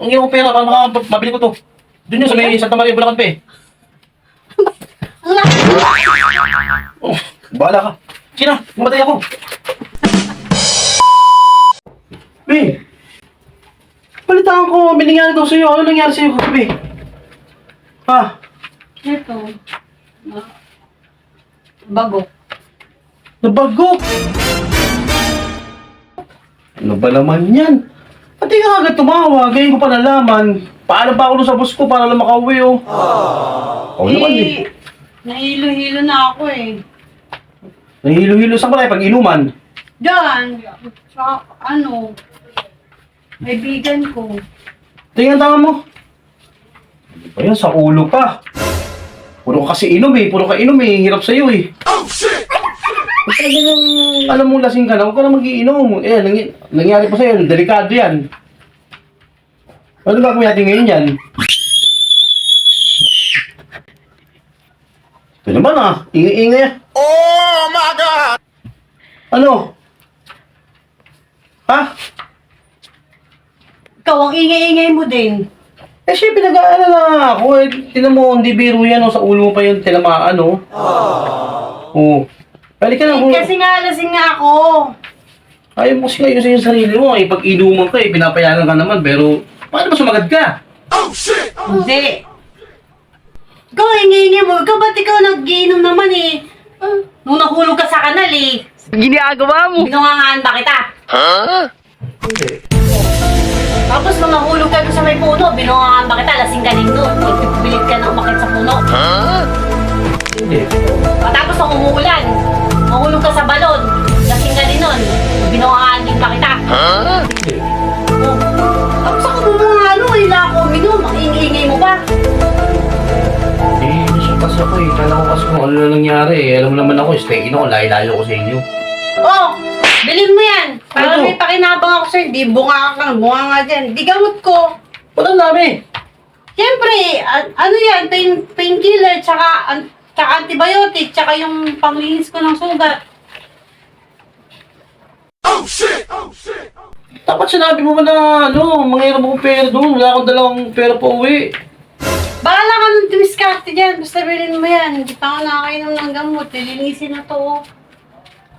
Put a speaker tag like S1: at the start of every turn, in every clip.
S1: ang iyong pera para maka, mabili ko to. Doon yun sa may Santa Maria, Bulacan pa eh. Oh, bahala ka. Sina, mamatay ako. Be, balitaan ko, may nangyari daw sa'yo. Ano nangyari sa'yo, Be? Ha?
S2: Ito. Bago.
S1: Nabago! Ano ba naman yan? Pati ka agad tumawag, ngayon ko pa nalaman. Paano ba ako doon sa boss ko para lang makauwi, oh? Oo naman eh.
S2: nahilo-hilo na ako eh.
S1: Nahilo-hilo sa pala pag inuman.
S2: Diyan. Sa ano. Kaibigan ko.
S1: Tingnan tama mo. Ano ba yan? Sa ulo pa. Puro ka kasi inom eh. Puro ka inom eh. Hirap sa'yo eh. Oh, shit! Talagang alam mo lasing ka na, huwag ka na mag-iinom. Eh, nangy- nangyari pa sa'yo. Delikado yan. Ano gagawin natin ngayon yan? Ito naman ah. Ingay-ingay ah.
S3: Oh my God!
S1: Ano? Ha?
S2: Ikaw, ang ingay-ingay mo din.
S1: Eh, siya pinag-aalala nga ako. Eh, tinan mo, hindi biro yan. Oh, sa ulo mo pa yung tinamaan, oh. Oo. Halika na.
S2: Eh, kasi nga, lasing nga ako.
S1: Ayaw mo kasi sa yung sarili mo. Eh, pag inuman ka, eh, pinapayagan ka naman. Pero, paano ba sumagad ka?
S2: Hindi. Ikaw, ingay-ingay mo. Ikaw, ba't ikaw nag-iinom naman eh? Nung nahulog ka sa kanal eh.
S4: Ginagawa mo.
S2: Binungangaan ba kita?
S3: Huh?
S1: Hindi.
S2: Tapos nung nahulog ka doon sa may puno, binungangaan ba kita? Lasing ka din doon. Nagpipilit ka na umakit sa puno.
S1: Eh. Kala ko kasi kung ano na nangyari eh. Alam mo naman ako, stay in ako. Layo-layo ko sa inyo.
S2: Oh, bilhin mo yan. Para
S1: Ano?
S2: may pakinabang ako sa'yo. Di bunga ka, bunga nga dyan. Di gamot ko.
S1: Walang dami.
S2: Siyempre, a- ano yan, pain, painkiller, tsaka, an, tsaka antibiotic, tsaka yung panglinis ko ng sugat.
S3: Oh shit! Oh shit!
S1: Dapat sinabi mo man na, ano, mangyayarap akong pera doon. Wala akong dalawang pera pa uwi.
S2: Bahala ka ng tumiskarte dyan, basta bilhin mo yan. Hindi pa ako nakakainom ng gamot, nilinisin na to. oh.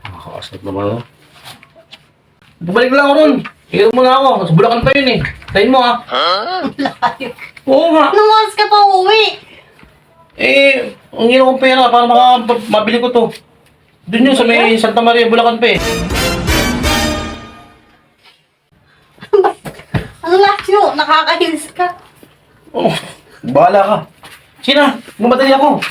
S1: Nakakasat naman ako. Bumalik lang ako ron. Hiram mo na ako. Nasa Bulacan pa yun eh. Tayin mo ah.
S3: Huh?
S2: Layo.
S1: Oo nga.
S2: Anong oras ka pa uuwi?
S1: Eh, ang ginawa kong pera para maka, mabili ko to. Doon yun sa may Santa Maria, Bulacan pa eh.
S2: Ang layo, nakakainis ka.
S1: Oh, bahala ka. Sina, mamadali ako.